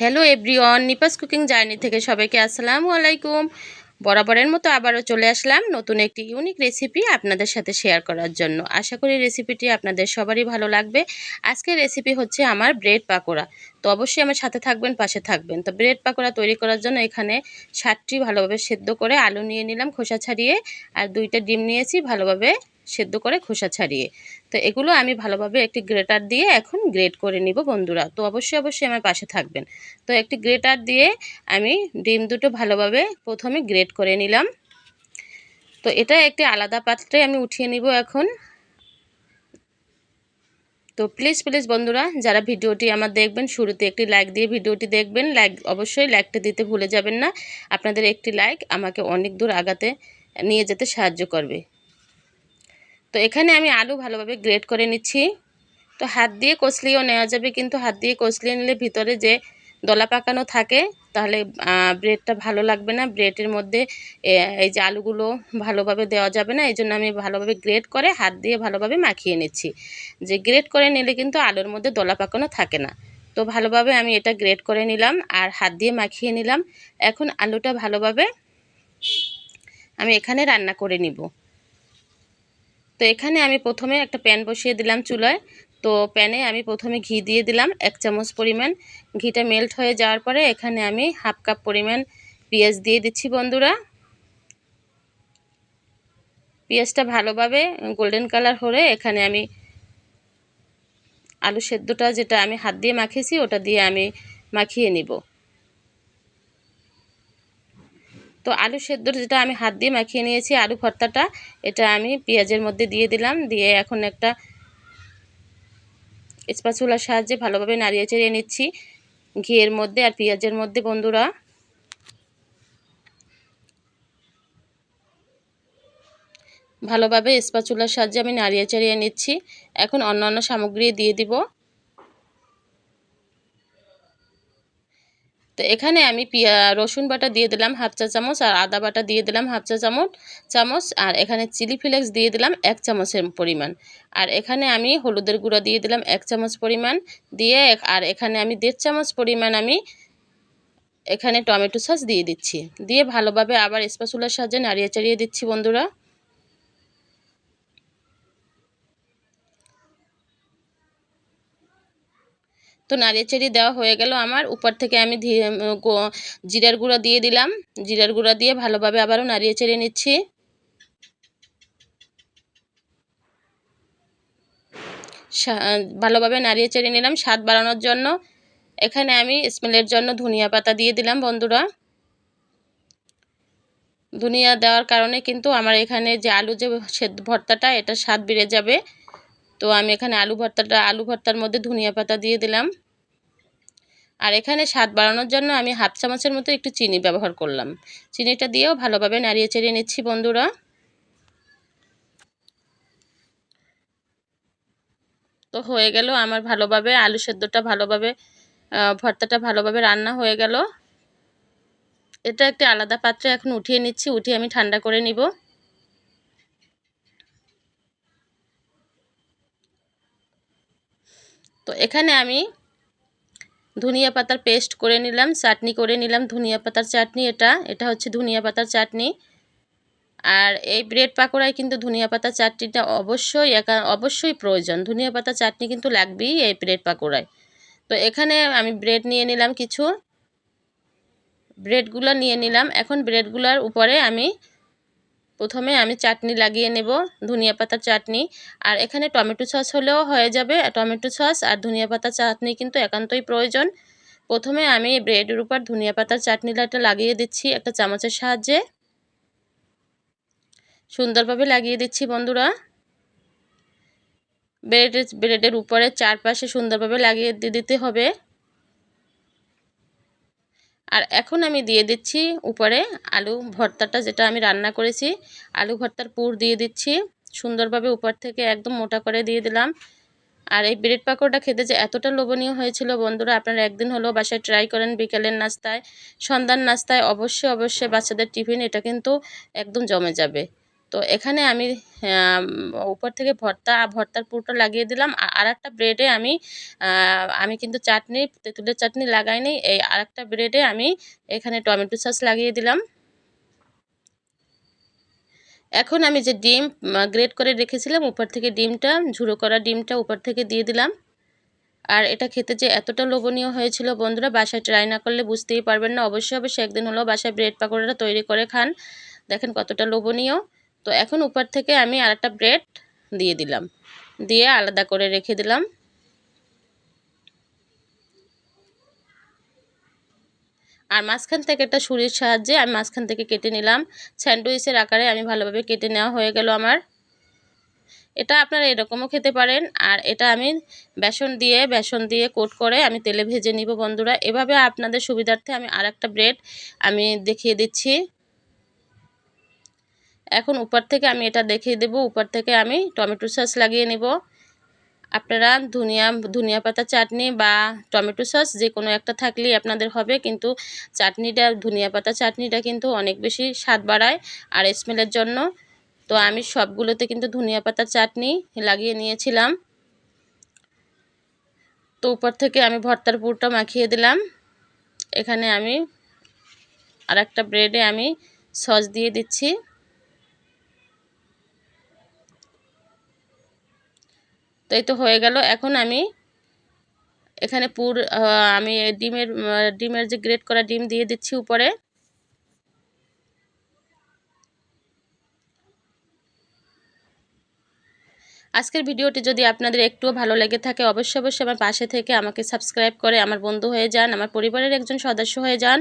Hello everyone Nipa's cooking journey থেকে সবাইকে আসসালামু আলাইকুম। বরাবরের মতো আবারও চলে আসলাম নতুন একটি ইউনিক রেসিপি আপনাদের সাথে শেয়ার করার জন্য। আশা করি রেসিপিটি আপনাদের সবারই ভালো লাগবে। আজকের রেসিপি হচ্ছে আমার ব্রেড পাকোড়া। তো অবশ্যই আমার সাথে থাকবেন, পাশে থাকবেন। তো ব্রেড পাকোড়া তৈরি করার জন্য এখানে ষাটটি ভালোভাবে সেদ্ধ করে আলু নিয়ে নিলাম খোসা ছাড়িয়ে, আর দুইটা ডিম নিয়েছি ভালোভাবে সেদ্ধ করে খোসা ছাড়িয়ে। তো এগুলো আমি ভালোভাবে একটি গ্রেটার দিয়ে এখন গ্রেট করে নিব বন্ধুরা। তো অবশ্যই অবশ্যই আমার পাশে থাকবেন। তো একটি গ্রেটার দিয়ে আমি ডিম দুটো ভালোভাবে প্রথমে গ্রেট করে নিলাম। তো এটা একটি আলাদা পাত্রে আমি উঠিয়ে নিব এখন। তো প্লিজ প্লিজ বন্ধুরা, যারা ভিডিওটি আমার দেখবেন, শুরুতে একটি লাইক দিয়ে ভিডিওটি দেখবেন, লাইক অবশ্যই লাইকটা দিতে ভুলে যাবেন না। আপনাদের একটি লাইক আমাকে অনেক দূর আগাতে, নিয়ে যেতে সাহায্য করবে। তো এখানে আমি আলু ভালোভাবে গ্রেট করে নিচ্ছি। তো হাত দিয়ে কষলিয়েও নেওয়া যাবে, কিন্তু হাত দিয়ে কষলিয়ে নিলে ভিতরে যে দলা পাকানো থাকে, তাহলে ব্রেডটা ভালো লাগবে না। ব্রেডের মধ্যে এই যে আলুগুলো ভালোভাবে দেওয়া যাবে না এই জন্য আমি ভালোভাবে গ্রেট করে হাত দিয়ে ভালোভাবে মাখিয়ে নিচ্ছি। যে গ্রেট করে নিলে কিন্তু আলুর মধ্যে দলা পাকানো থাকে না। তো ভালোভাবে আমি এটা গ্রেট করে নিলাম আর হাত দিয়ে মাখিয়ে নিলাম। এখন আলুটা ভালোভাবে আমি এখানে রান্না করে নিব। তো এখানে আমি প্রথমে একটা প্যান বসিয়ে দিলাম চুলায়। তো প্যানে আমি প্রথমে ঘি দিয়ে দিলাম, এক চামচ পরিমাণ। ঘিটা মেল্ট হয়ে যাওয়ার পরে এখানে আমি হাফ কাপ পরিমাণ পেঁয়াজ দিয়ে দিচ্ছি বন্ধুরা। পেঁয়াজটা ভালোভাবে গোল্ডেন কালার হলে এখানে আমি আলু সেদ্ধটা যেটা আমি হাত দিয়ে মাখিয়েছি, ওটা দিয়ে আমি মাখিয়ে নিব। তো আলু সেদ্ধ যেটা আমি হাত দিয়ে মাখিয়ে নিয়েছি, আলু ভর্তাটা, এটা আমি পেঁয়াজের মধ্যে দিয়ে দিলাম, দিয়ে এখন একটা স্পাচুলার সাহায্যে ভালোভাবে নাড়িয়ে চেড়িয়ে নিচ্ছি ঘিয়ের মধ্যে আর পেঁয়াজের মধ্যে, বন্ধুরা। ভালোভাবে স্পাচুলার সাহায্যে আমি নাড়িয়ে চাড়িয়ে নিচ্ছি। এখন অন্যান্য সামগ্রী দিয়ে দিব। তো এখানে আমি পিয়া, রসুন বাটা দিয়ে দিলাম হাফ চা চামচ আর আদা বাটা দিয়ে দিলাম হাফ চা চামচ চামচ আর এখানে চিলি ফ্লেক্স দিয়ে দিলাম এক চামচের পরিমাণ। আর এখানে আমি হলুদের গুঁড়া দিয়ে দিলাম এক চামচ পরিমাণ। দিয়ে আর এখানে আমি দেড় চামচ পরিমাণ আমি এখানে টমেটো সস দিয়ে দিচ্ছি। দিয়ে ভালোভাবে আবার স্পাচুলার সাহায্যে নাড়িয়ে চাড়িয়ে দিচ্ছি বন্ধুরা। তো নাড়িয়ে চাড়িয়ে দেওয়া হয়ে গেল আমার। উপর থেকে আমি জিরার গুঁড়া দিয়ে দিলাম। জিরার গুঁড়া দিয়ে ভালোভাবে আবারও নাড়িয়ে চেড়ে নিচ্ছি। ভালোভাবে নাড়িয়ে চেড়ে নিলাম স্বাদ বাড়ানোর জন্য। এখানে আমি স্মেলের জন্য ধনিয়া পাতা দিয়ে দিলাম বন্ধুরা। ধনিয়া দেওয়ার কারণে কিন্তু আমার এখানে যে আলু যে ভর্তাটা এটা স্বাদ বেড়ে যাবে। তো আমি এখানে আলু ভর্তাটা, আলু ভর্তার মধ্যে ধনিয়া পাতা দিয়ে দিলাম। আর এখানে স্বাদ বাড়ানোর জন্য আমি হাফ চামচের মতো একটু চিনি ব্যবহার করলাম। চিনিটা দিয়েও ভালোভাবে নাড়িয়ে চেড়িয়ে নিচ্ছি বন্ধুরা। তো হয়ে গেল আমার ভালোভাবে, আলু সেদ্ধটা ভালোভাবে ভর্তাটা ভালোভাবে রান্না হয়ে গেল। এটা একটা আলাদা পাত্রে এখন উঠিয়ে নিচ্ছি, উঠিয়ে আমি ঠান্ডা করে নিব। তো এখানে আমি ধনিয়া পাতার পেস্ট করে নিলাম, চাটনি করে নিলাম ধনিয়া পাতার চাটনি এটা এটা হচ্ছে ধনিয়া পাতার চাটনি। আর এই ব্রেড পাকোড়ায় কিন্তু ধনিয়া পাতা চাটনিটা অবশ্যই একা, অবশ্যই প্রয়োজন। ধনিয়া পাতা চাটনি কিন্তু লাগবেই এই ব্রেড পাকোড়ায়। তো এখানে আমি ব্রেড নিয়ে নিলাম কিছু, ব্রেডগুলো নিয়ে নিলাম। এখন ব্রেডগুলোর উপরে আমি প্রথমে আমি চাটনি লাগিয়ে নেব, ধনিয়া পাতার চাটনি। আর এখানে টমেটো সস হলেও হয়ে যাবে। টমেটো সস আর ধনিয়া পাতার চাটনি কিন্তু একান্তই প্রয়োজন। প্রথমে আমি ব্রেডের উপর ধনিয়া পাতার চাটনিটা লাগিয়ে দিচ্ছি একটা চামচের সাহায্যে। সুন্দরভাবে লাগিয়ে দিচ্ছি বন্ধুরা। ব্রেডের ব্রেডের উপরে চারপাশে সুন্দরভাবে লাগিয়ে দিতে হবে। আর এখন আমি দিয়ে দিচ্ছি উপরে আলু ভর্তাটা, যেটা আমি রান্না করেছি। আলু ভর্তার পুর দিয়ে দিচ্ছি। সুন্দরভাবে উপর থেকে একদম মোটা করে দিয়ে দিলাম। আর এই ব্রেড পাকোড়াটা খেতে যে এতটা লোভনীয় হয়েছিল বন্ধুরা, আপনারা একদিন হলেও বাসায় ট্রাই করেন বিকেলের নাস্তায়। সন্ধ্যার নাস্তায় অবশ্যই অবশ্যই বাচ্চাদের টিফিন এটা কিন্তু একদম জমে যাবে। তো এখানে আমি উপর থেকে ভর্তা, ভর্তার পুরোটা লাগিয়ে দিলাম। আর একটা ব্রেডে আমি আমি কিন্তু চাটনি, তেঁতুলের চাটনি লাগাইনি এই আর একটা ব্রেডে আমি এখানে টমেটো সস লাগিয়ে দিলাম। এখন আমি যে ডিম গ্রেট করে রেখেছিলাম, উপর থেকে ডিমটা, ঝুড়ো করা ডিমটা উপর থেকে দিয়ে দিলাম। আর এটা খেতে যে এতটা লোভনীয় হয়েছিল বন্ধুরা, বাসায় ট্রাই না করলে বুঝতেই পারবেন না। অবশ্যই অবশ্যই একদিন হলেও বাসায় ব্রেড পাকোড়াটা তৈরি করে খান। দেখেন কতটা লোভনীয়। তো এখন উপর থেকে আমি আরেকটা ব্রেড দিয়ে দিলাম। দিয়ে আলাদা করে রেখে দিলাম। আর মাঝখান থেকে একটা ছুরির সাহায্যে আমি মাঝখান থেকে কেটে নিলাম। স্যান্ডউইচের আকারে আমি ভালোভাবে কেটে নেওয়া হয়ে গেল আমার। এটা আপনারা এরকমও খেতে পারেন। আর এটা আমি বেসন দিয়ে বেসন দিয়ে কোট করে আমি তেলে ভেজে নিব বন্ধুরা। এভাবে আপনাদের সুবিধার্থে আমি আর একটা ব্রেড আমি দেখিয়ে দিচ্ছি। এখন উপর থেকে আমি এটা দেখিয়ে দেব। উপর থেকে আমি টমেটো সস লাগিয়ে নেব। আপনারা ধনিয়া ধনিয়া পাতা চাটনি বা টমেটো সস যে কোনো একটা থাকলেই আপনাদের হবে। কিন্তু চাটনিটা, ধনিয়া পাতা চাটনিটা কিন্তু অনেক বেশি স্বাদ বাড়ায় আর স্মেলের জন্য। তো আমি সবগুলোতে কিন্তু ধনিয়া পাতার চাটনি লাগিয়ে নিয়েছিলাম। তো উপর থেকে আমি ভর্তার পুরটা মাখিয়ে দিলাম। এখানে আমি আর একটা ব্রেডে আমি সস দিয়ে দিচ্ছি। তো এই তো হয়ে গেল। এখন আমি এখানে পুর আমি ডিমের ডিমের যে গ্রেট করা ডিম দিয়ে দিচ্ছি উপরে। আজকের ভিডিওটি যদি আপনাদের একটুও ভালো লেগে থাকে, অবশ্যই অবশ্যই আমার পাশে থেকে আমাকে সাবস্ক্রাইব করে আমার বন্ধু হয়ে যান, আমার পরিবারের একজন সদস্য হয়ে যান।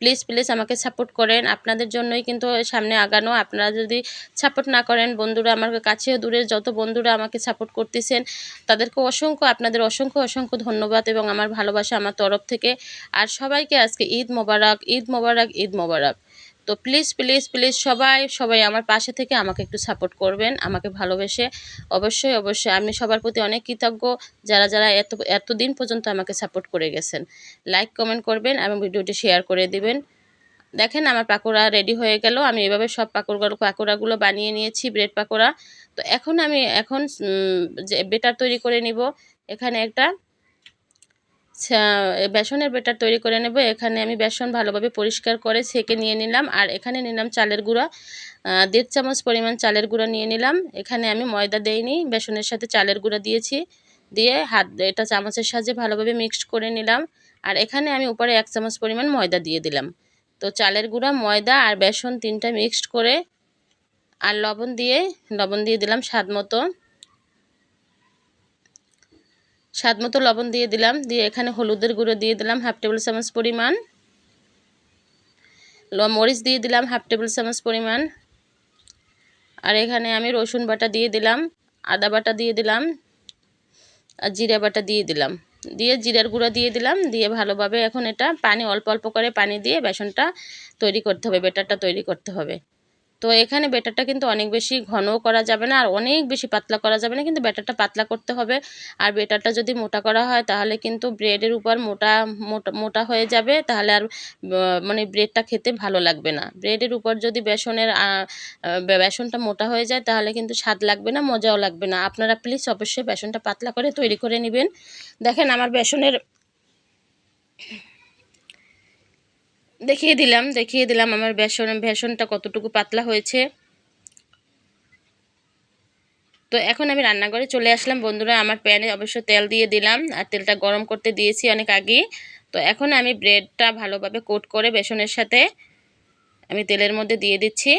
প্লিজ প্লিজ আমাকে সাপোর্ট করেন। আপনাদের জন্যই কিন্তু সামনে আগানো। আপনারা যদি সাপোর্ট না করেন, বন্ধুরা আমার কাছে দূরের যত বন্ধুরা আমাকে সাপোর্ট করতেছেন, তাদেরকে অসংখ্য, আপনাদের অসংখ্য অসংখ্য ধন্যবাদ এবং আমার ভালোবাসা আমার তরফ থেকে। আর সবাইকে আজকে ঈদ মোবারক ঈদ মোবারক ঈদ মোবারক। তো প্লিজ প্লিজ প্লিজ সবাই সবাই আমার পাশে থেকে আমাকে একটু সাপোর্ট করবেন, আমাকে ভালোবেসে। অবশ্যই অবশ্যই আমি সবার প্রতি অনেক কৃতজ্ঞ যারা যারা এত, এতদিন পর্যন্ত আমাকে সাপোর্ট করে গেছেন। লাইক কমেন্ট করবেন এবং ভিডিওটি শেয়ার করে দিবেন। দেখেন আমার পাকোড়া রেডি হয়ে গেল, আমি এভাবে সব পাকোড়াগুলো পাকোড়াগুলো বানিয়ে নিয়েছি ব্রেড পাকোড়া। তো এখন আমি, এখন যে বেটার তৈরি করে নিব। এখানে একটা বেসনের বেটার তৈরি করে নেব। এখানে আমি বেসন ভালোভাবে পরিষ্কার করে ছেঁকে নিয়ে নিলাম। আর এখানে নিলাম চালের গুঁড়া। দেড় চামচ পরিমাণ চালের গুঁড়া নিয়ে নিলাম। এখানে আমি ময়দা দেইনি, বেসনের সাথে চালের গুঁড়া দিয়েছি। দিয়ে হাত, এটা চামচের সাহায্যে ভালোভাবে মিক্সড করে নিলাম। আর এখানে আমি উপরে এক চামচ পরিমাণ ময়দা দিয়ে দিলাম। তো চালের গুঁড়া, ময়দা আর বেসন তিনটা মিক্সড করে আর লবণ দিয়ে লবণ দিয়ে দিলাম স্বাদ মতো। স্বাদ মতো লবণ দিয়ে দিলাম, দিয়ে এখানে হলুদের গুঁড়ো দিয়ে দিলাম হাফ টেবিল চামচ পরিমাণ। মরিচ দিয়ে দিলাম হাফ টেবিল চামচ পরিমাণ। আর এখানে আমি রসুন বাটা দিয়ে দিলাম, আদা বাটা দিয়ে দিলাম, আর জিরা বাটা দিয়ে দিলাম। দিয়ে জিরার গুঁড়া দিয়ে দিলাম, দিয়ে ভালোভাবে এখন এটা পানি, অল্প অল্প করে পানি দিয়ে বেসনটা তৈরি করতে হবে, বেটারটা তৈরি করতে হবে। তো এখানে ব্যাটারটা কিন্তু অনেক বেশি ঘনও করা যাবে না, আর অনেক বেশি পাতলা করা যাবে না, কিন্তু ব্যাটারটা পাতলা করতে হবে। আর ব্যাটারটা যদি মোটা করা হয়, তাহলে কিন্তু ব্রেডের উপর মোটা মোটা মোটা হয়ে যাবে, তাহলে আর মানে ব্রেডটা খেতে ভালো লাগবে না। ব্রেডের উপর যদি বেসনের বেসনটা মোটা হয়ে যায়, তাহলে কিন্তু স্বাদ লাগবে না, মজাও লাগবে না। আপনারা প্লিজ অবশ্যই বেসনটা পাতলা করে তৈরি করে নেবেন। দেখেন আমার বেসনের দেখিয়ে দিলাম দেখিয়ে দিলাম আমার বেসন, বেসনটা কতটুকু পাতলা হয়েছে। তো এখন আমি রান্নাঘরে চলে আসলাম। বন্ধুরা, আমার প্যানে অবশ্য তেল দিয়ে দিলাম আর তেলটা গরম করতে দিয়েছি অনেক আগে। তো এখন আমি ব্রেডটা ভালোভাবে কোট করে বেসনের সাথে আমি তেলের মধ্যে দিয়ে দিচ্ছি।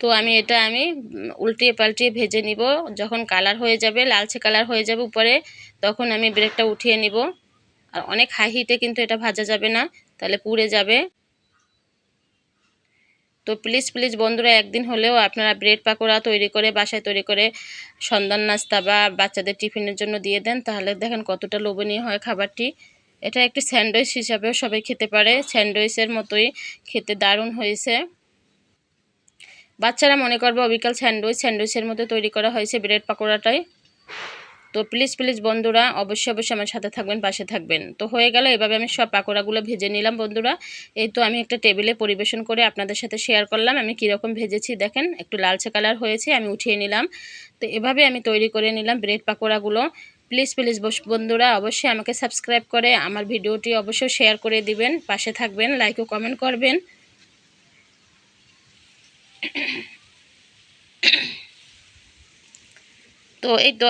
তো আমি এটা আমি উল্টিয়ে পাল্টিয়ে ভেজে নিব। যখন কালার হয়ে যাবে, লালচে কালার হয়ে যাবে উপরে, তখন আমি ব্রেডটা উঠিয়ে নিব। আর অনেক হাই হিটে কিন্তু এটা ভাজা যাবে না, তাহলে পুড়ে যাবে। তো প্লিজ প্লিজ বন্ধুরা, একদিন হলেও আপনারা ব্রেড পাকোড়া তৈরি করে, বাসায় তৈরি করে, সন্ধ্যার নাস্তা বা বাচ্চাদের টিফিনের জন্য দিয়ে দেন, তাহলে দেখেন কতটা লোভনীয় হয় খাবারটি। এটা একটি স্যান্ডউইচ হিসাবেও সবাই খেতে পারে। স্যান্ডউইচের মতোই খেতে দারুণ হয়েছে। বাচ্চারা মনে করবে অবিকাল স্যান্ডউইচ, স্যান্ডউইচের মধ্যে তৈরি করা হয়েছে ব্রেড পাকোড়াটাই। তো প্লিজ প্লিজ বন্ধুরা, অবশ্যই অবশ্যই আমার সাথে থাকবেন, পাশে থাকবেন। তো হয়ে গেল, এভাবে আমি সব পাকোড়াগুলো ভেজে নিলাম বন্ধুরা। এই তো আমি একটা টেবিলে পরিবেশন করে আপনাদের সাথে শেয়ার করলাম। আমি কীরকম ভেজেছি দেখেন, একটু লালচে কালার হয়েছে, আমি উঠিয়ে নিলাম। তো এভাবে আমি তৈরি করে নিলাম ব্রেড পাকোড়াগুলো। প্লিজ প্লিজ বন্ধুরা, অবশ্যই আমাকে সাবস্ক্রাইব করে আমার ভিডিওটি অবশ্যই শেয়ার করে দিবেন, পাশে থাকবেন লাইক ও কমেন্ট করবেন। তো এই তো